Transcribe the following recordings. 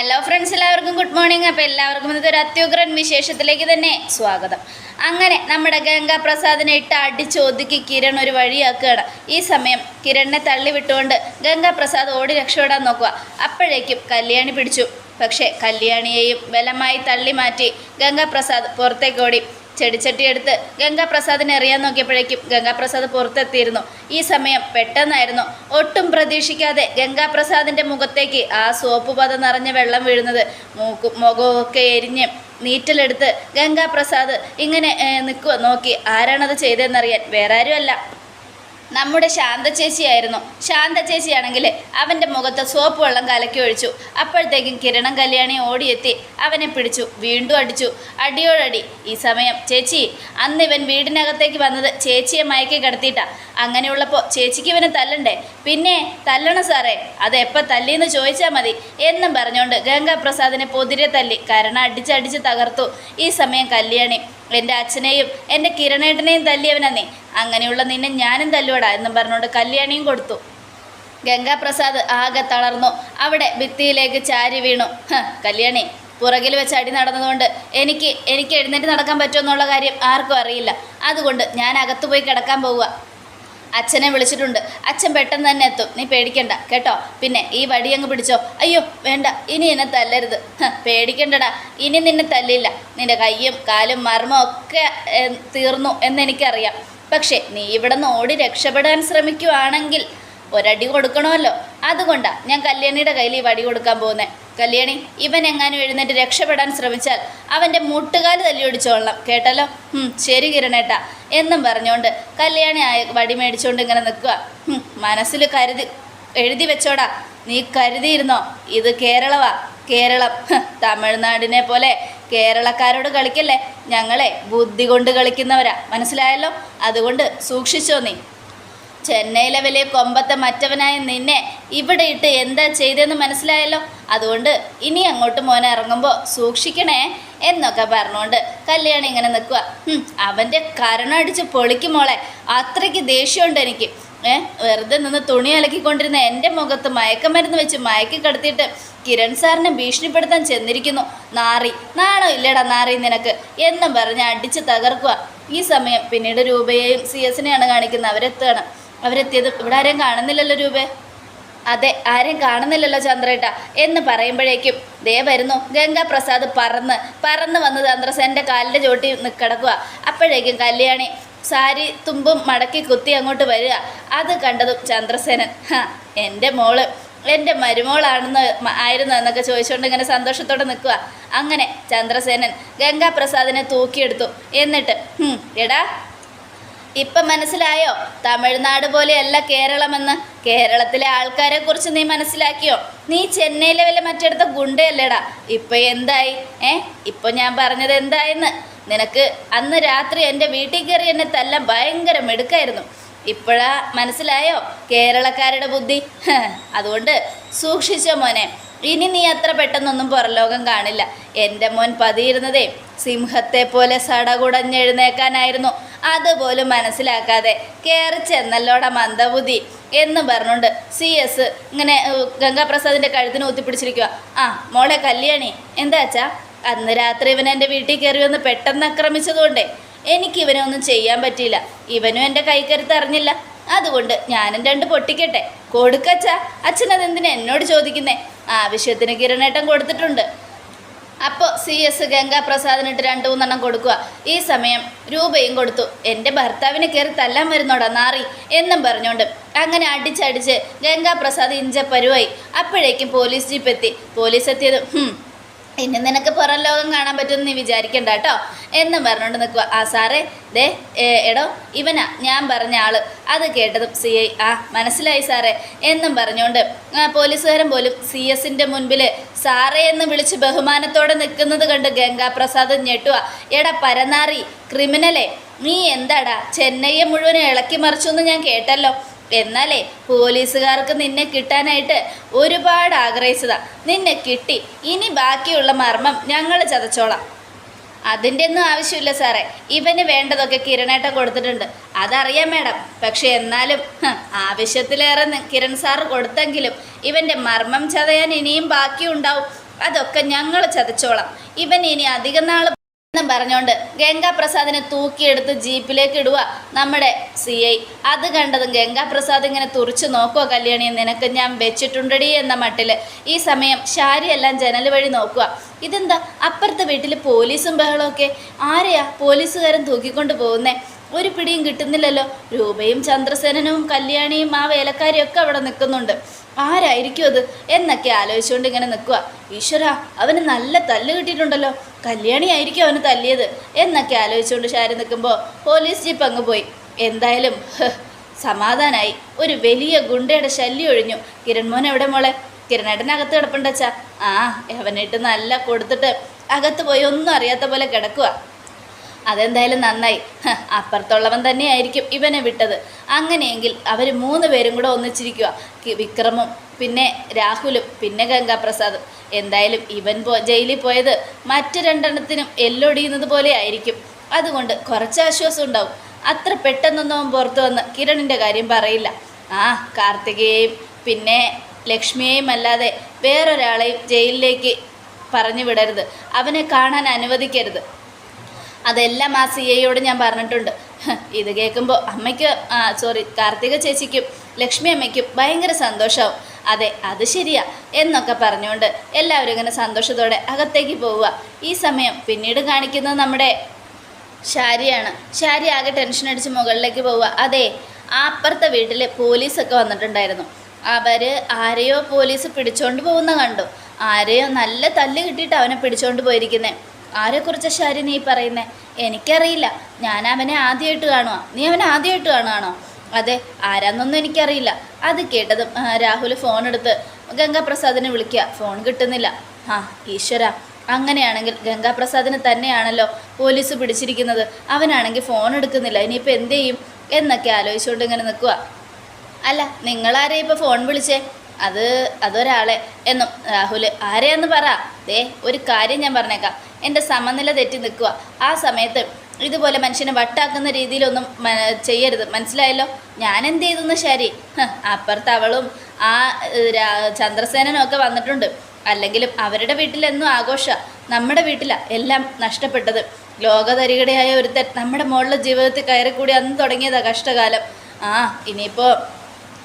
Hello friends എല്ലാവർക്കും good morning അപ്പോൾ എല്ലാവർക്കും ഇന്നത്തെ ഒരു അത്യുഗ്രൻ വിശേഷത്തിലേക്ക് തന്നെ സ്വാഗതം. അങ്ങനെ നമ്മുടെ ഗംഗാപ്രസാദിനെ ഇട്ട് അടിച്ച് ഒതുക്കി കിരൺ ഒരു വഴിയാക്കുകയാണ്. ഈ സമയം കിരണിനെ തള്ളി വിട്ടുകൊണ്ട് ഗംഗാപ്രസാദ് ഓടി രക്ഷപ്പെടാൻ നോക്കുക. അപ്പോഴേക്കും കല്യാണി പിടിച്ചു. പക്ഷേ കല്യാണിയെയും ബലമായി തള്ളി മാറ്റി ഗംഗാപ്രസാദ് പുറത്തേക്ക് ഓടി ചെടിച്ചട്ടി എടുത്ത് ഗംഗാപ്രസാദിനെ എറിയാൻ നോക്കിയപ്പോഴേക്കും ഗംഗാപ്രസാദ് പുറത്തെത്തിയിരുന്നു. ഈ സമയം പെട്ടെന്നായിരുന്നു. ഒട്ടും പ്രതീക്ഷിക്കാതെ ഗംഗാപ്രസാദിന്റെ മുഖത്തേക്ക് ആ സോപ്പ് പത നിറഞ്ഞ വെള്ളം വീഴുന്നത്. മൂക്കും മുഖമൊക്കെ എരിഞ്ഞ് നീറ്റലെടുത്ത് ഗംഗാപ്രസാദ് ഇങ്ങനെ നിൽക്കുക നോക്കി ആരാണത് ചെയ്തതെന്നറിയാൻ വേറെ ആരുമല്ല നമ്മുടെ ശാന്ത ചേച്ചിയായിരുന്നു. ശാന്ത ചേച്ചിയാണെങ്കിൽ അവന്റെ മുഖത്ത് സോപ്പ് വെള്ളം കലക്കി ഒഴിച്ചു. അപ്പോഴത്തേക്കും കിരണം കല്യാണി ഓടിയെത്തി അവനെ പിടിച്ചു. വീണ്ടും അടിച്ചു. അടിയോടടി. ഈ സമയം ചേച്ചി അന്ന് ഇവൻ വീടിനകത്തേക്ക് വന്നത് ചേച്ചിയെ മയക്കി കിടത്തിയിട്ടാ. അങ്ങനെയുള്ളപ്പോൾ ചേച്ചിക്ക് ഇവനെ തല്ലണ്ടേ? പിന്നെ തല്ലണം സാറേ. അത് എപ്പോൾ തല്ലിയെന്ന് ചോദിച്ചാൽ മതി. എന്നും പറഞ്ഞുകൊണ്ട് ഗംഗാപ്രസാദിനെ പൊതിരെ തല്ലി കരണ അടിച്ചടിച്ച് തകർത്തു. ഈ സമയം കല്യാണി എന്റെ അച്ഛനെയും എന്റെ കിരണേട്ടനെയും തല്ലിയവനാ നീ അങ്ങനെയുള്ള നിന്നെ ഞാനും തല്ലുവടാ എന്നും പറഞ്ഞുകൊണ്ട് കല്യാണിയും കൊടുത്തു. ഗംഗാപ്രസാദ് ആകെ തളർന്നു. അവിടെ ഭിത്തിയിലേക്ക് ചാരി വീണു. കല്യാണി പുറകിൽ വെച്ച് അടി നടന്നതുകൊണ്ട് എനിക്ക് എനിക്ക് എഴുന്നേറ്റ് നടക്കാൻ പറ്റുമെന്നുള്ള കാര്യം ആർക്കും അറിയില്ല. അതുകൊണ്ട് ഞാൻ അകത്തു പോയി കിടക്കാൻ പോവുക. അച്ഛനെ വിളിച്ചിട്ടുണ്ട്. അച്ഛൻ പെട്ടെന്ന് തന്നെ എത്തും. നീ പേടിക്കണ്ട കേട്ടോ? പിന്നെ ഈ വടി അങ്ങ് പിടിച്ചോ. അയ്യോ വേണ്ട. ഇനി എന്നെ തല്ലരുത്. പേടിക്കണ്ടടാ. ഇനി നിന്നെ തല്ലില്ല. നിന്റെ കയ്യും കാലും മർമ്മം ഒക്കെ തീർന്നു എന്നെനിക്കറിയാം. പക്ഷേ നീ ഇവിടെ നിന്ന് ഓടി രക്ഷപ്പെടാൻ ശ്രമിക്കുവാണെങ്കിൽ ഒരടി കൊടുക്കണമല്ലോ. അതുകൊണ്ടാണ് ഞാൻ കല്യാണിയുടെ കയ്യിൽ ഈ വടി കൊടുക്കാൻ പോകുന്നത് കല്യാണി ഇവൻ എങ്ങാനും എഴുന്നേറ്റ് രക്ഷപ്പെടാൻ ശ്രമിച്ചാൽ അവന്റെ മുട്ടുകാൽ തല്ലിയൊടിച്ചോളണം കേട്ടല്ലോ? ശരി കിരണേട്ടാ. എന്നും പറഞ്ഞുകൊണ്ട് കല്യാണി ആയ വടി മേടിച്ചുകൊണ്ട് ഇങ്ങനെ നിൽക്കുക മനസ്സിൽ കരുതി എഴുതി വെച്ചോടാ. നീ കരുതിയിരുന്നോ? ഇത് കേരളവാ. കേരളം. തമിഴ്നാടിനെ പോലെ കേരളക്കാരോട് കളിക്കല്ലേ? ഞങ്ങളെ ബുദ്ധി കൊണ്ട് കളിക്കുന്നവരാ. മനസ്സിലായല്ലോ? അതുകൊണ്ട് സൂക്ഷിച്ചോ നീ. ചെന്നൈയിലെ വലിയ കൊമ്പത്തെ മറ്റവനായ നിന്നെ ഇവിടെ ഇട്ട് എന്താ ചെയ്തതെന്ന് മനസ്സിലായല്ലോ? അതുകൊണ്ട് ഇനി അങ്ങോട്ട് മോനെ ഇറങ്ങുമ്പോൾ സൂക്ഷിക്കണേ എന്നൊക്കെ പറഞ്ഞുകൊണ്ട് കല്യാണി ഇങ്ങനെ നിൽക്കുക അവന്റെ കരണടിച്ച് പൊളിക്കും മോളെ. അത്രയ്ക്ക് ദേഷ്യമുണ്ട് എനിക്ക്. ഏ വെറുതെ നിന്ന് തുണി അലക്കിക്കൊണ്ടിരുന്ന എന്റെ മുഖത്ത് മയക്കമരുന്ന് വെച്ച് മയക്കി കിടത്തിയിട്ട് കിരൺ സാറിനെ ഭീഷണിപ്പെടുത്താൻ ചെന്നിരിക്കുന്നു. നാറി നാണോ ഇല്ലടാ നാറി നിനക്ക്? എന്നും പറഞ്ഞ് അടിച്ച് തകർക്കുക ഈ സമയം പിന്നീട് രൂപയെയും സി എസിനെയാണ് കാണിക്കുന്നത് അവരെത്തുകയാണ്. അവരെത്തിയത് ഇവിടെ ആരെയും കാണുന്നില്ലല്ലോ രൂപേ. അതെ ആരെയും കാണുന്നില്ലല്ലോ ചന്ദ്രേട്ട എന്ന് പറയുമ്പോഴേക്കും ദേ വരുന്നു ഗംഗാപ്രസാദ് പറന്ന് പറന്ന് വന്ന് ചന്ദ്രസേന്റെ കാലിന്റെ ചോട്ടി കിടക്കുക. അപ്പോഴേക്കും കല്യാണി സാരി തുമ്പും മടക്കി കുത്തി അങ്ങോട്ട് വരിക. അത് കണ്ടതും ചന്ദ്രസേനൻ എന്റെ മോൾ എന്റെ മരുമോളാണെന്ന് ആയിരുന്നു എന്നൊക്കെ ചോദിച്ചുകൊണ്ട് ഇങ്ങനെ സന്തോഷത്തോടെ നിൽക്കുക. അങ്ങനെ ചന്ദ്രസേനൻ ഗംഗാപ്രസാദിനെ തൂക്കിയെടുത്തു. എന്നിട്ട് "ഹും, എടാ ഇപ്പം മനസ്സിലായോ? തമിഴ്നാട് പോലെയല്ല കേരളമെന്ന്. കേരളത്തിലെ ആൾക്കാരെ കുറിച്ച് നീ മനസ്സിലാക്കിയോ? നീ ചെന്നൈയിലെ വല്ല മറ്റെടുത്ത ഗുണ്ടയല്ലേടാ? ഇപ്പം എന്തായി? ഏ? ഇപ്പം ഞാൻ പറഞ്ഞത് എന്തായെന്ന്? നിനക്ക് അന്ന് രാത്രി എന്റെ വീട്ടിൽ കയറി എന്നെ തല്ലാൻ ഭയങ്കര മെടുക്കായിരുന്നു. ഇപ്പോഴാ മനസ്സിലായോ? കേരളക്കാരുടെ ബുദ്ധി. അതുകൊണ്ട് സൂക്ഷിച്ചോ മോനെ. ഇനി നീ അത്ര പെട്ടെന്നൊന്നും പുറലോകം കാണില്ല. എന്റെ മോൻ പതിയിരുന്നതേ സിംഹത്തെ പോലെ സടകുടഞ്ഞെഴുന്നേക്കാനായിരുന്നു. അതുപോലും മനസ്സിലാക്കാതെ കയറി ചെന്നല്ലോടെ മന്ദബുദ്ധി എന്ന് പറഞ്ഞുകൊണ്ട് സി എസ് ഇങ്ങനെ ഗംഗാപ്രസാദിന്റെ കഴുത്തിന് ഊത്തിപ്പിടിച്ചിരിക്കുക ആ മോളെ കല്യാണി എന്താ അച്ഛാ? അന്ന് രാത്രി ഇവൻ എന്റെ വീട്ടിൽ കയറി വന്ന് പെട്ടെന്ന് ആക്രമിച്ചതുകൊണ്ടേ എനിക്ക് ഇവനെ ഒന്നും ചെയ്യാൻ പറ്റിയില്ല. ഇവനും എന്റെ കൈക്കരുത്ത് അറിഞ്ഞില്ല. അതുകൊണ്ട് ഞാനും രണ്ട് പൊട്ടിക്കട്ടെ. കൊടുക്കച്ച അച്ഛൻ അതെന്തിനാ എന്നോട് ചോദിക്കുന്നേ? ആവശ്യത്തിന് കിരണേട്ടം കൊടുത്തിട്ടുണ്ട്. അപ്പോൾ സി എസ് ഗംഗാപ്രസാദിനിട്ട് രണ്ട് മൂന്നെണ്ണം കൊടുക്കുക. ഈ സമയം രൂപയും കൊടുത്തു. എന്റെ ഭർത്താവിനെ കയറി തല്ലാൻ വരുന്നോടാ നാറി എന്നും പറഞ്ഞുകൊണ്ട് അങ്ങനെ അടിച്ചടിച്ച് ഗംഗാപ്രസാദ് ഇഞ്ചപ്പരുവായി. അപ്പോഴേക്കും പോലീസ് ജീപ്പ് എത്തി പോലീസ് എത്തിയത് "ഹും, ഇനി നിനക്ക് പുറം ലോകം കാണാൻ പറ്റുമെന്ന് നീ വിചാരിക്കണ്ട കേട്ടോ. എന്നും പറഞ്ഞുകൊണ്ട് നിൽക്കുക ആ സാറേ ദേ എടോ ഇവനാ ഞാൻ പറഞ്ഞ ആൾ. അത് കേട്ടതും സി ഐ ആ മനസ്സിലായി സാറേ. എന്നും പറഞ്ഞുകൊണ്ട് പോലീസുകാരൻ പോലും സി എസിന്റെ മുൻപിൽ സാറേ എന്ന് വിളിച്ച് ബഹുമാനത്തോടെ നിൽക്കുന്നത് കണ്ട് ഗംഗാപ്രസാദ് ഞെട്ടുക എടാ പരനാറി ക്രിമിനലേ നീ എന്താടാ ചെന്നൈയെ മുഴുവൻ ഇളക്കി മറിച്ചു എന്ന് ഞാൻ കേട്ടല്ലോ. എന്നാലേ പോലീസുകാർക്ക് നിന്നെ കിട്ടാനായിട്ട് ഒരുപാട് ആഗ്രഹിച്ചതാ. നിന്നെ കിട്ടി. ഇനി ബാക്കിയുള്ള മർമ്മം ഞങ്ങൾ ചതച്ചോളാം. അതിന്റെ ഒന്നും ആവശ്യമില്ല സാറേ. ഇവന് വേണ്ടതൊക്കെ കിരണേട്ട കൊടുത്തിട്ടുണ്ട്. അതറിയാം മാഡം. പക്ഷെ എന്നാലും ആവശ്യത്തിലേറെ കിരൺ സാറ് കൊടുത്തെങ്കിലും ഇവന്റെ മർമ്മം ചതയാൻ ഇനിയും ബാക്കിയുണ്ടാവും. അതൊക്കെ ഞങ്ങൾ ചതച്ചോളാം. ഇവൻ ഇനി അധികം നാൾ എന്നും പറഞ്ഞോണ്ട് ഗംഗാപ്രസാദിനെ തൂക്കിയെടുത്ത് ജീപ്പിലേക്ക് ഇടുക നമ്മുടെ സി ഐ. അത് കണ്ടതും ഗംഗാപ്രസാദ് ഇങ്ങനെ തുറച്ചു നോക്കുക കല്യാണി നിനക്ക് ഞാൻ വെച്ചിട്ടുണ്ടടി എന്ന മട്ടിൽ. ഈ സമയം ശാരി എല്ലാം ജനൽ വഴി നോക്കുക ഇതെന്താ? അപ്പുറത്തെ വീട്ടിൽ പോലീസും ബഹളമൊക്കെ ആരെയാ പോലീസുകാരൻ തൂക്കിക്കൊണ്ട് പോകുന്നേ? ഒരു പിടിയും കിട്ടുന്നില്ലല്ലോ. രൂപയും ചന്ദ്രസേനനും കല്യാണിയും ആ വേലക്കാരിയൊക്കെ അവിടെ നിൽക്കുന്നുണ്ട്. ആരായിരിക്കും അത്? എന്നൊക്കെ ആലോചിച്ചുകൊണ്ട് ഇങ്ങനെ നിൽക്കുക ഈശ്വര അവന് നല്ല തല്ല് കിട്ടിയിട്ടുണ്ടല്ലോ. കല്യാണി ആയിരിക്കും അവന് തല്ലിയത്. എന്നൊക്കെ ആലോചിച്ചുകൊണ്ട് ഷാരി നിൽക്കുമ്പോൾ പോലീസ് ജീപ്പ് അങ്ങ് പോയി. എന്തായാലും സമാധാനായി. ഒരു വലിയ ഗുണ്ടയുടെ ശല്യം ഒഴിഞ്ഞു. കിരൺ മോൻ എവിടെ മോളെ? കിരണേട്ടൻ അകത്ത് കിടപ്പുണ്ടച്ചാ ആ അവനായിട്ട് നല്ല കൊടുത്തിട്ട് അകത്ത് പോയി ഒന്നും അറിയാത്ത പോലെ കിടക്കുക അതെന്തായാലും നന്നായി. അപ്പുറത്തുള്ളവൻ തന്നെയായിരിക്കും ഇവനെ വിട്ടത്. അങ്ങനെയെങ്കിൽ അവർ മൂന്ന് പേരും കൂടെ ഒന്നിച്ചിരിക്കുക വിക്രമും പിന്നെ രാഹുലും പിന്നെ ഗംഗാപ്രസാദും. എന്തായാലും ഇവൻ പോ ജയിലിൽ പോയത് മറ്റു രണ്ടെണ്ണത്തിനും എല്ലൊടിയുന്നത് പോലെ ആയിരിക്കും. അതുകൊണ്ട് കുറച്ച് ആശ്വാസം ഉണ്ടാവും. അത്ര പെട്ടെന്നൊന്നും അവൻ പുറത്തു വന്ന് കിരണിന്റെ കാര്യം പറയില്ല. ആ കാർത്തികയെയും പിന്നെ ലക്ഷ്മിയെയും അല്ലാതെ വേറൊരാളെയും ജയിലിലേക്ക് പറഞ്ഞു വിടരുത്. അവനെ കാണാൻ അനുവദിക്കരുത്. അതെല്ലാം ആ സി ഐയോട് ഞാൻ പറഞ്ഞിട്ടുണ്ട്. ഇത് കേൾക്കുമ്പോൾ അമ്മയ്ക്ക് സോറി കാർത്തിക ചേച്ചിക്കും ലക്ഷ്മി അമ്മയ്ക്കും ഭയങ്കര സന്തോഷമാവും അതെ അത് ശരിയാ എന്നൊക്കെ പറഞ്ഞുകൊണ്ട് എല്ലാവരും ഇങ്ങനെ സന്തോഷത്തോടെ അകത്തേക്ക് പോവുക. ഈ സമയം പിന്നീട് കാണിക്കുന്നത് നമ്മുടെ ഷാരിയാണ് ഷാരി ആകെ ടെൻഷൻ അടിച്ച് മുകളിലേക്ക് പോവുക. അതെ അപ്പുറത്തെ വീട്ടിൽ പോലീസൊക്കെ വന്നിട്ടുണ്ടായിരുന്നു. അവർ ആരെയോ പോലീസ് പിടിച്ചോണ്ട് പോകുന്ന കണ്ടു. ആരെയോ നല്ല തല്ല് കിട്ടിയിട്ട് അവനെ പിടിച്ചോണ്ട് പോയിരിക്കുന്നേ. ആരെക്കുറിച്ച് ശരി നീ പറയുന്നത് എനിക്കറിയില്ല. ഞാൻ അവനെ ആദ്യമായിട്ട് കാണുക നീ അവനെ ആദ്യമായിട്ട് കാണുകയാണോ അതെ ആരാന്നൊന്നും എനിക്കറിയില്ല. അത് കേട്ടതും രാഹുൽ ഫോൺ എടുത്ത് ഗംഗാപ്രസാദിനെ വിളിക്കുക. ഫോൺ കിട്ടുന്നില്ല. ആ ഈശ്വര. അങ്ങനെയാണെങ്കിൽ ഗംഗാപ്രസാദിനെ തന്നെയാണല്ലോ പോലീസ് പിടിച്ചിരിക്കുന്നത്. അവനാണെങ്കിൽ ഫോൺ എടുക്കുന്നില്ല. ഇനിയിപ്പോൾ എന്ത് ചെയ്യും? എന്നൊക്കെ ആലോചിച്ചുകൊണ്ട് ഇങ്ങനെ നിൽക്കുക അല്ല നിങ്ങളാരെയും ഇപ്പോൾ ഫോൺ വിളിച്ചേ? അത് അതൊരാളെ എന്നും. രാഹുൽ ആരെയെന്ന് പറ. ദേ ഒരു കാര്യം ഞാൻ പറഞ്ഞേക്കാം. എന്റെ സമനില തെറ്റി നിൽക്കുക. ആ സമയത്ത് ഇതുപോലെ മനുഷ്യനെ വട്ടാക്കുന്ന രീതിയിലൊന്നും ചെയ്യരുത്. മനസ്സിലായല്ലോ? ഞാൻ എന്ത് ചെയ്തെന്ന് ശരി. അപ്പുറത്ത് അവളും ആ ചന്ദ്രസേനനും ഒക്കെ വന്നിട്ടുണ്ട്. അല്ലെങ്കിലും അവരുടെ വീട്ടിലെന്നും ആഘോഷ. നമ്മുടെ വീട്ടിലാ എല്ലാം നഷ്ടപ്പെട്ടത്. ലോകതരികടയായ ഒരുത്തൻ നമ്മുടെ മുകളിലെ ജീവിതത്തിൽ കയറിക്കൂടി അന്ന് തുടങ്ങിയതാണ് കഷ്ടകാലം. ആ ഇനിയിപ്പോൾ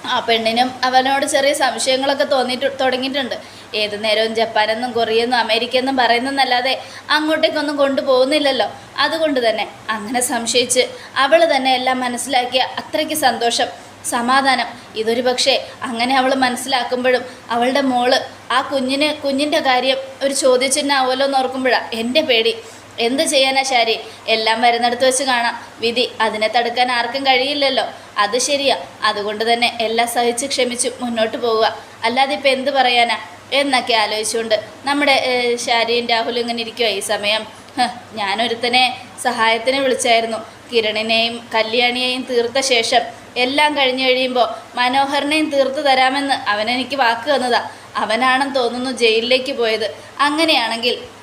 ആ പെണ്ണിനും അവനോട് ചെറിയ സംശയങ്ങളൊക്കെ തോന്നിയിട്ട് തുടങ്ങിയിട്ടുണ്ട്. ഏത് നേരവും ജപ്പാനെന്നും കൊറിയെന്നും അമേരിക്കയെന്നും പറയുന്നതല്ലാതെ അങ്ങോട്ടേക്കൊന്നും കൊണ്ടുപോകുന്നില്ലല്ലോ. അതുകൊണ്ട് തന്നെ അങ്ങനെ സംശയിച്ച് അവൾ തന്നെ എല്ലാം മനസ്സിലാക്കിയ അത്രയ്ക്ക് സന്തോഷം സമാധാനം. ഇതൊരു പക്ഷേ അങ്ങനെ അവൾ മനസ്സിലാക്കുമ്പോഴും അവളുടെ മോൾ ആ കുഞ്ഞിന് കുഞ്ഞിന്റെ കാര്യം ഒരു ചോദ്യചിഹ്നമാവുമല്ലോ എന്ന് ഓർക്കുമ്പോഴാണ് എന്റെ പേടി. എന്ത് ചെയ്യാനാ ശാരി? എല്ലാം വരുന്നിടത്ത് വെച്ച് കാണാം. വിധി അതിനെ തടുക്കാൻ ആർക്കും കഴിയില്ലല്ലോ. അത് ശരിയാ. അതുകൊണ്ട് തന്നെ എല്ലാം സഹിച്ച് ക്ഷമിച്ച് മുന്നോട്ട് പോവുക. അല്ലാതെ ഇപ്പം എന്ത് പറയാനാ? എന്നൊക്കെ ആലോചിച്ചുകൊണ്ട് നമ്മുടെ ശാരിയും രാഹുലും ഇങ്ങനെ ഇരിക്കുക ഈ സമയം. ഞാനൊരുത്തനെ സഹായത്തിന് വിളിച്ചായിരുന്നു. കിരണിനെയും കല്യാണിയെയും തീർത്ത ശേഷം എല്ലാം കഴിഞ്ഞു കഴിയുമ്പോൾ മനോഹറിനെയും തീർത്തു തരാമെന്ന് അവനെനിക്ക് വാക്ക് തന്നതാ. അവനാണെന്ന് തോന്നുന്നു ജയിലിലേക്ക് പോയത്. അങ്ങനെയാണെങ്കിൽ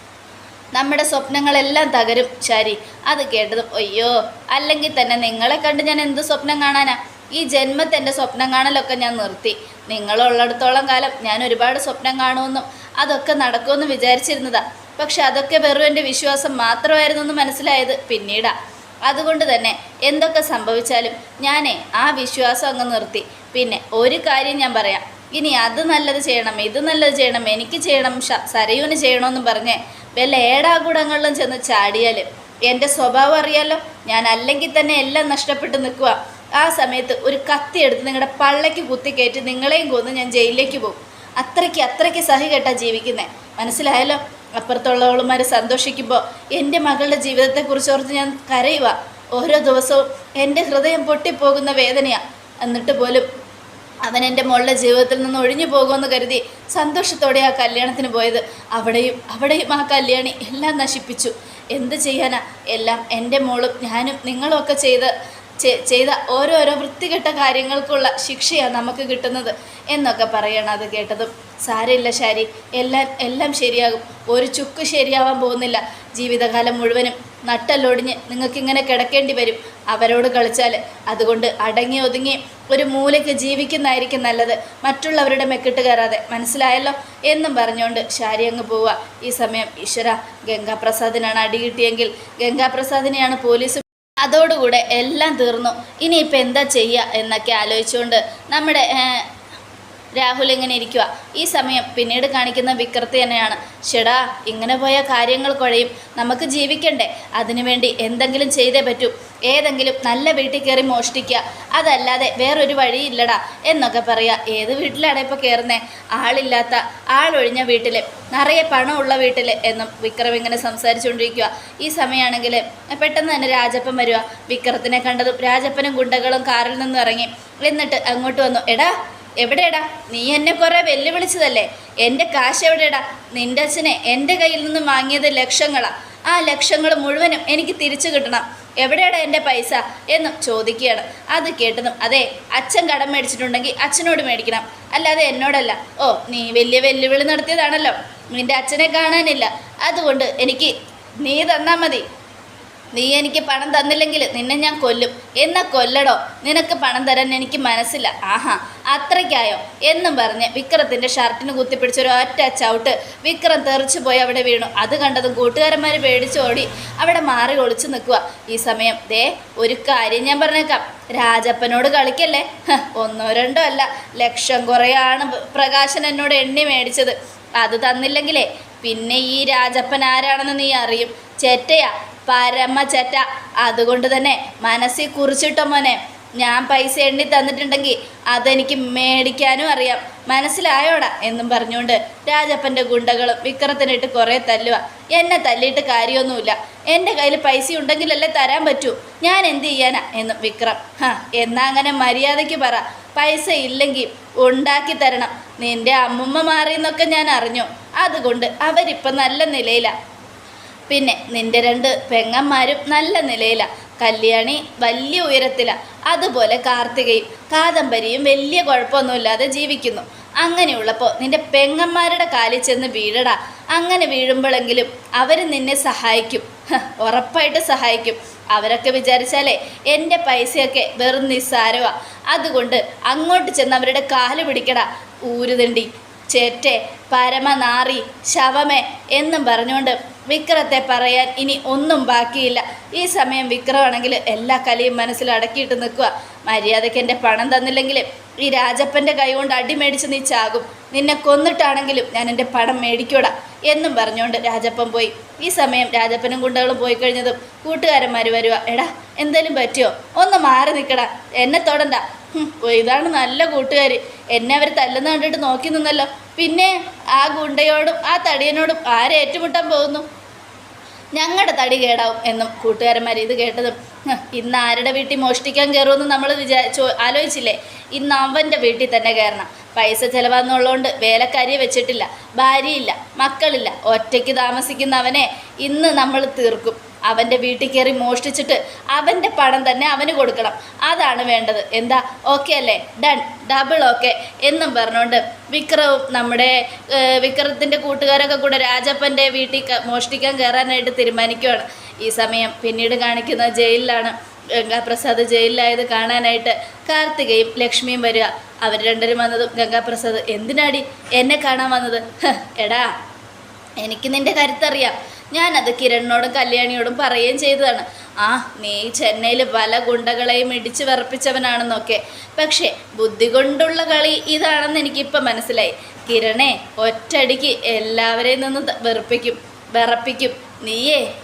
നമ്മുടെ സ്വപ്നങ്ങളെല്ലാം തകരും ശരി. അത് കേട്ടതും അയ്യോ അല്ലെങ്കിൽ തന്നെ നിങ്ങളെ കണ്ട് ഞാൻ എന്ത് സ്വപ്നം കാണാനാ? ഈ ജന്മത്തെന്റെ സ്വപ്നം കാണലൊക്കെ ഞാൻ നിർത്തി. നിങ്ങളുള്ളിടത്തോളം കാലം ഞാൻ ഒരുപാട് സ്വപ്നം കാണുമെന്നും അതൊക്കെ നടക്കുമെന്നും വിചാരിച്ചിരുന്നതാ. പക്ഷെ അതൊക്കെ വെറും എന്റെ വിശ്വാസം മാത്രമായിരുന്നു എന്ന് മനസ്സിലായത് പിന്നീടാ. അതുകൊണ്ട് തന്നെ എന്തൊക്കെ സംഭവിച്ചാലും ഞാനേ ആ വിശ്വാസം അങ്ങ് നിർത്തി. പിന്നെ ഒരു കാര്യം ഞാൻ പറയാം. ഇനി അത് നല്ലത് ചെയ്യണം ഇത് നല്ലത് ചെയ്യണം എനിക്ക് ചെയ്യണം സരയൂന് ചെയ്യണമെന്നും പറഞ്ഞ് വല്ല ഏടാകൂടങ്ങളിലും ചെന്ന് ചാടിയാൽ എന്റെ സ്വഭാവം അറിയാലോ ഞാൻ അല്ലെങ്കിൽ തന്നെ എല്ലാം നഷ്ടപ്പെട്ട് നിൽക്കുക ആ സമയത്ത് ഒരു കത്തി എടുത്ത് നിങ്ങളുടെ പള്ളയ്ക്ക് കുത്തിക്കയറ്റി നിങ്ങളെയും കൊന്ന് ഞാൻ ജയിലിലേക്ക് പോകും. അത്രയ്ക്ക് അത്രയ്ക്ക് സഹി കേട്ടാ ജീവിക്കുന്നത് മനസ്സിലായല്ലോ? അപ്പുറത്തുള്ളവളുമാർ സന്തോഷിക്കുമ്പോൾ എന്റെ മകളുടെ ജീവിതത്തെക്കുറിച്ച് ഓർത്ത് ഞാൻ കരയുക ഓരോ ദിവസവും എന്റെ ഹൃദയം പൊട്ടിപ്പോകുന്ന വേദനയാണ് എന്നിട്ട് പോലും അവൻ എന്റെ മോളുടെ ജീവിതത്തിൽ നിന്ന് ഒഴിഞ്ഞു പോകുമെന്ന് കരുതി സന്തോഷത്തോടെ ആ കല്യാണത്തിന് പോയത്. അവിടെയും അവിടെയും ആ കല്യാണി എല്ലാം നശിപ്പിച്ചു. എന്ത് ചെയ്യാനാ? എല്ലാം എന്റെ മോളും ഞാനും നിങ്ങളും ഒക്കെ ചെയ്ത് ചെയ്ത ഓരോരോ വൃത്തികെട്ട കാര്യങ്ങൾക്കുള്ള ശിക്ഷയാണ് നമുക്ക് കിട്ടുന്നത് എന്നൊക്കെ പറയണം അത് കേട്ടതും. സാരമില്ല ശാരി എല്ലാം എല്ലാം ശരിയാകും. ഒരു ചുക്ക് ശരിയാവാൻ പോകുന്നില്ല. ജീവിതകാലം മുഴുവനും നട്ടല്ലൊടിഞ്ഞ് നിങ്ങൾക്കിങ്ങനെ കിടക്കേണ്ടി വരും. അവരോട് കളിച്ചാൽ അതുകൊണ്ട് അടങ്ങി ഒതുങ്ങി ഒരു മൂലയ്ക്ക് ജീവിക്കുന്നതായിരിക്കും നല്ലത്. മറ്റുള്ളവരുടെ മെക്കിട്ട് കയറാതെ മനസ്സിലായല്ലോ? എന്നും പറഞ്ഞുകൊണ്ട് ശാരി അങ്ങ് പോവുക. ഈ സമയം ഈശ്വര ഗംഗാപ്രസാദിനാണ് അടി കിട്ടിയെങ്കിൽ ഗംഗാപ്രസാദിനെയാണ് പോലീസ് അതോടുകൂടെ എല്ലാം തീർന്നു. ഇനിയിപ്പോൾ എന്താ ചെയ്യുക എന്നൊക്കെ ആലോചിച്ചുകൊണ്ട് നമ്മുടെ രാഹുൽ ഇങ്ങനെ ഇരിക്കുക ഈ സമയം പിന്നീട് കാണിക്കുന്ന വിക്രത്തി തന്നെയാണ്. ഷെടാ ഇങ്ങനെ പോയ കാര്യങ്ങൾ കുഴയും. നമുക്ക് ജീവിക്കണ്ടേ. അതിനുവേണ്ടി എന്തെങ്കിലും ചെയ്തേ പറ്റൂ. ഏതെങ്കിലും നല്ല വീട്ടിൽ കയറി മോഷ്ടിക്കുക. അതല്ലാതെ വേറൊരു വഴിയില്ലടാ എന്നൊക്കെ പറയുക ഏത് വീട്ടിലാണ് ഇപ്പോൾ കയറുന്നേ ആളില്ലാത്ത ആളൊഴിഞ്ഞ വീട്ടിൽ നിറയെ പണമുള്ള വീട്ടിൽ എന്നും വിക്രം ഇങ്ങനെ സംസാരിച്ചുകൊണ്ടിരിക്കുക ഈ സമയമാണെങ്കിൽ പെട്ടെന്ന് തന്നെ രാജപ്പൻ വരിക വിക്രത്തിനെ കണ്ടതും രാജപ്പനും ഗുണ്ടകളും കാറിൽ നിന്നും ഇറങ്ങി. എന്നിട്ട് അങ്ങോട്ട് വന്നു. എടാ എവിടെടാ നീ എന്നെ കുറേ വെല്ലുവിളിച്ചതല്ലേ? എന്റെ കാശ് എവിടെയടാ? നിന്റെ അച്ഛനെ എന്റെ കയ്യിൽ നിന്ന് വാങ്ങിയത് ലക്ഷങ്ങളാ. ആ ലക്ഷങ്ങൾ മുഴുവനും എനിക്ക് തിരിച്ചു കിട്ടണം. എവിടെയാണ് എന്റെ പൈസ? എന്നും ചോദിക്കുകയാണ്. അത് കേട്ടതും അതെ അച്ഛൻ കടം മേടിച്ചിട്ടുണ്ടെങ്കിൽ അച്ഛനോട് മേടിക്കണം. അല്ലാതെ എന്നോടല്ല. ഓ നീ വലിയ വെല്ലുവിളി നടത്തിയതാണല്ലോ. നിന്റെ അച്ഛനെ കാണാനില്ല. അതുകൊണ്ട് എനിക്ക് നീ തന്നാൽ മതി. നീ എനിക്ക് പണം തന്നില്ലെങ്കിൽ നിന്നെ ഞാൻ കൊല്ലും. എന്ന കൊല്ലടോ? നിനക്ക് പണം തരാൻ എനിക്ക് മനസ്സില്ല. ആഹാ അത്രയ്ക്കായോ? എന്നും പറഞ്ഞ് വിക്രത്തിന്റെ ഷർട്ടിന് കുത്തിപ്പിടിച്ചൊരു ഒറ്റ ചവിട്ട് വിക്രം തെറിച്ചു പോയി അവിടെ വീണു. അത് കണ്ടതും കൂട്ടുകാരന്മാർ പേടിച്ചോടി അവിടെ മാറി ഒളിച്ചു നിൽക്കുക. ഈ സമയം ദേ ഒരു കാര്യം ഞാൻ പറഞ്ഞേക്കാം. രാജപ്പനോട് കളിക്കല്ലേ? ഒന്നോ രണ്ടോ അല്ല. ലക്ഷം കുറയാണ് പ്രകാശൻ എന്നോട് എണ്ണി മേടിച്ചത്. അത് തന്നില്ലെങ്കിലേ പിന്നെ ഈ രാജപ്പൻ ആരാണെന്ന് നീ അറിയും. ചെറ്റയാ പരമ ചെറ്റ അതുകൊണ്ട് തന്നെ മനസ്സിൽ കുറിച്ചിട്ടോ മോനെ. ഞാൻ പൈസ എണ്ണി തന്നിട്ടുണ്ടെങ്കിൽ അതെനിക്ക് മേടിക്കാനും അറിയാം. മനസ്സിലായോടാ എന്നും പറഞ്ഞുകൊണ്ട് രാജപ്പന്റെ ഗുണ്ടകളും വിക്രത്തിനിട്ട് കുറേ തല്ലുക എന്നെ തല്ലിയിട്ട് കാര്യമൊന്നുമില്ല. എന്റെ കയ്യിൽ പൈസ ഉണ്ടെങ്കിലല്ലേ തരാൻ പറ്റൂ. ഞാൻ എന്ത് ചെയ്യാനാ? എന്നും വിക്രം. ഹാ എന്നാ അങ്ങനെ മര്യാദയ്ക്ക് പറ. പൈസ ഇല്ലെങ്കിൽ ഉണ്ടാക്കി തരണം. നിന്റെ അമ്മുമ്മ മാറിയെന്നൊക്കെ ഞാൻ അറിഞ്ഞു. അതുകൊണ്ട് അവരിപ്പം നല്ല നിലയിലാണ് പിന്നെ നിന്റെ രണ്ട് പെങ്ങന്മാരും നല്ല നിലയിലാണ് കല്യാണി വലിയ ഉയരത്തിലാണ് അതുപോലെ കാർത്തികയും കാദംബരിയും വലിയ കുഴപ്പമൊന്നുമില്ലാതെ ജീവിക്കുന്നു. അങ്ങനെയുള്ളപ്പോൾ നിന്റെ പെങ്ങന്മാരുടെ കാലിൽ ചെന്ന് വീഴടാ. അങ്ങനെ വീഴുമ്പോഴെങ്കിലും അവർ നിന്നെ സഹായിക്കും. ഉറപ്പായിട്ട് സഹായിക്കും. അവരൊക്കെ വിചാരിച്ചാലേ എന്റെ പൈസയൊക്കെ വെറും നിസ്സാരവാ. അതുകൊണ്ട് അങ്ങോട്ട് ചെന്ന് അവരുടെ കാൽ പിടിക്കടാ. ഊരുതണ്ടി ചേറ്റെ പരമനാറി ശവമേ എന്നും പറഞ്ഞുകൊണ്ട് വിക്രത്തെ പറയാൻ ഇനി ഒന്നും ബാക്കിയില്ല. ഈ സമയം വിക്രമാണെങ്കിൽ എല്ലാ കലയും മനസ്സിൽ അടക്കിയിട്ട് നിൽക്കുക. മര്യാദയ്ക്ക് എന്റെ പണം തന്നില്ലെങ്കിൽ ഈ രാജപ്പന്റെ കൈകൊണ്ട് കൊണ്ട് അടി നീ ചാകും. നിന്നെ കൊന്നിട്ടാണെങ്കിലും ഞാൻ എന്റെ പണം മേടിക്കൂടാ എന്നും പറഞ്ഞുകൊണ്ട് രാജപ്പൻ പോയി. ഈ സമയം രാജപ്പനും ഗുണ്ടകളും പോയി കഴിഞ്ഞതും കൂട്ടുകാരന്മാർ വരുക എടാ എന്തേലും പറ്റിയോ? ഒന്ന് മാറി നിൽക്കടാ. എന്നെ തൊടണ്ട. ഇതാണ് നല്ല കൂട്ടുകാർ എന്നെ അവർ തല്ലുന്ന കണ്ടിട്ട് നോക്കി നിന്നല്ലോ. പിന്നെ ആ ഗുണ്ടയോടും ആ തടിയനോടും ആരേറ്റുമുട്ടാൻ പോകുന്നു? ഞങ്ങളുടെ തടി കേടാവും എന്നും കൂട്ടുകാരന്മാർ ഇത് കേട്ടതും "ഹ്, ഇന്ന് ആരുടെ വീട്ടിൽ മോഷ്ടിക്കാൻ കയറുമെന്ന് നമ്മൾ വിചാ ആലോചിച്ചില്ലേ? ഇന്ന് അവന്റെ വീട്ടിൽ തന്നെ കയറണം പൈസ ചിലവാന്നുള്ളതുകൊണ്ട് വേലക്കാരിയെ വെച്ചിട്ടില്ല ഭാര്യയില്ല മക്കളില്ല ഒറ്റയ്ക്ക് താമസിക്കുന്നവനെ ഇന്ന് നമ്മൾ തീർക്കും. അവന്റെ വീട്ടിൽ കയറി മോഷ്ടിച്ചിട്ട് അവന്റെ പണം തന്നെ അവന് കൊടുക്കണം. അതാണ് വേണ്ടത്. എന്താ? ഓക്കെ അല്ലേ? ഡൺ ഡബിൾ ഓക്കെ എന്നും പറഞ്ഞുകൊണ്ട് വിക്രവും നമ്മുടെ വിക്രത്തിന്റെ കൂട്ടുകാരൊക്കെ കൂടെ രാജപ്പന്റെ വീട്ടിൽ മോഷ്ടിക്കാൻ കയറാനായിട്ട് തീരുമാനിക്കുകയാണ് ഈ സമയം പിന്നീട് കാണിക്കുന്ന ജയിലിലാണ് ഗംഗാപ്രസാദ് ജയിലിലായത് കാണാനായിട്ട് കാർത്തികയും ലക്ഷ്മിയും വരിക. അവർ രണ്ടുപേരും വന്നതും ഗംഗാപ്രസാദ് എന്തിനാടി എന്നെ കാണാൻ വന്നത്? എടാ എനിക്ക് നിന്റെ കരുത്തറിയാം. ഞാനത് കിരണിനോടും കല്യാണിയോടും പറയുകയും ചെയ്തതാണ്. ആ നീ ചെന്നൈയിൽ പല ഗുണ്ടകളെയും ഇടിച്ച് വിറപ്പിച്ചവനാണെന്നൊക്കെ. പക്ഷേ ബുദ്ധി കൊണ്ടുള്ള കളി ഇതാണെന്ന് എനിക്കിപ്പം മനസ്സിലായി. കിരണേ ഒറ്റടിക്ക് എല്ലാവരെയും നിന്ന് വെറുപ്പിക്കും വിറപ്പിക്കും. നീയേ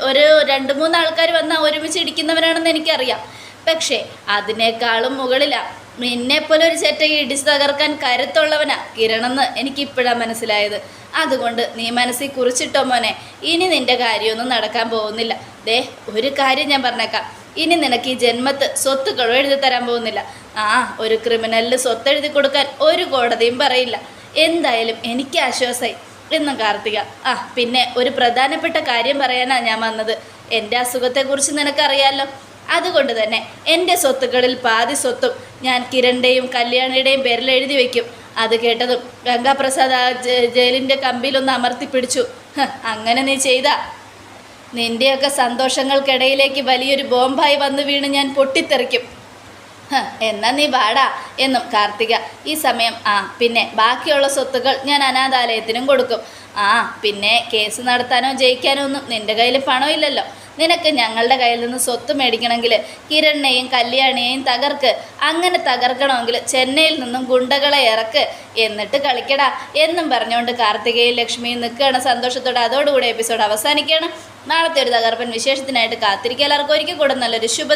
ഒരു രണ്ട് മൂന്ന് ആൾക്കാർ വന്നാൽ ഒരുമിച്ച് ഇടിക്കുന്നവനാണെന്ന് എനിക്കറിയാം. പക്ഷേ അതിനേക്കാളും മുകളിലാണ് നിന്നെപ്പോലെ ഒരു ചേട്ടയെ ഇടിച്ച് തകർക്കാൻ കരുത്തുള്ളവനാ കിരണെന്ന് എനിക്കിപ്പോഴാണ് മനസ്സിലായത്. അതുകൊണ്ട് നീ മനസ്സിൽ കുറിച്ചിട്ടോ മോനെ? ഇനി നിന്റെ കാര്യമൊന്നും നടക്കാൻ പോകുന്നില്ല. ദേ ഒരു കാര്യം ഞാൻ പറഞ്ഞേക്കാം. ഇനി നിനക്ക് ഈ ജന്മത്ത് സ്വത്തുക്കളും എഴുതി തരാൻ പോകുന്നില്ല. ആ ഒരു ക്രിമിനലിന് സ്വത്ത് എഴുതി കൊടുക്കാൻ ഒരു കോടതിയും പറയില്ല. എന്തായാലും എനിക്ക് ആശ്വാസമായി എന്നും കാർത്തിക. ആ പിന്നെ ഒരു പ്രധാനപ്പെട്ട കാര്യം പറയാനാണ് ഞാൻ വന്നത്. എന്റെ അസുഖത്തെക്കുറിച്ച് നിനക്കറിയാലോ. അതുകൊണ്ട് തന്നെ എന്റെ സ്വത്തുക്കളിൽ പാതി സ്വത്തും ഞാൻ കിരണിന്റെയും കല്യാണിയുടെയും പേരിൽ എഴുതി വയ്ക്കും അത് കേട്ടതും ഗംഗാപ്രസാദ് ആ ജയിലിന്റെ കമ്പിയിലൊന്ന് അമർത്തിപ്പിടിച്ചു അങ്ങനെ നീ ചെയ്ത. നിന്റെയൊക്കെ സന്തോഷങ്ങൾക്കിടയിലേക്ക് വലിയൊരു ബോംബായി വന്നു വീണ് ഞാൻ പൊട്ടിത്തെറിക്കും. എന്നാ നീ വാടാ എന്നും കാർത്തിക ഈ സമയം ആ പിന്നെ ബാക്കിയുള്ള സ്വത്തുക്കൾ ഞാൻ അനാഥാലയത്തിനും കൊടുക്കും. ആ പിന്നെ കേസ് നടത്താനോ ജയിക്കാനോ ഒന്നും നിന്റെ കയ്യിൽ പണമില്ലല്ലോ. നിനക്ക് ഞങ്ങളുടെ കയ്യിൽ നിന്ന് സ്വത്ത് മേടിക്കണമെങ്കിൽ കിരണിനെയും കല്യാണിയെയും തകർക്ക് അങ്ങനെ തകർക്കണമെങ്കിൽ ചെന്നൈയിൽ നിന്നും ഗുണ്ടകളെ ഇറക്ക്. എന്നിട്ട് കളിക്കടാ. എന്നും പറഞ്ഞുകൊണ്ട് കാർത്തികയും ലക്ഷ്മിയും നിൽക്കുകയാണ് സന്തോഷത്തോടെ. അതോടുകൂടി എപ്പിസോഡ് അവസാനിക്കുകയാണ്. നാളത്തെ ഒരു തകർപ്പൻ വിശേഷത്തിനായിട്ട് കാത്തിരിക്കുക. എല്ലാവർക്കും ഒരിക്കൽ കൂടെ നല്ലൊരു ശുഭ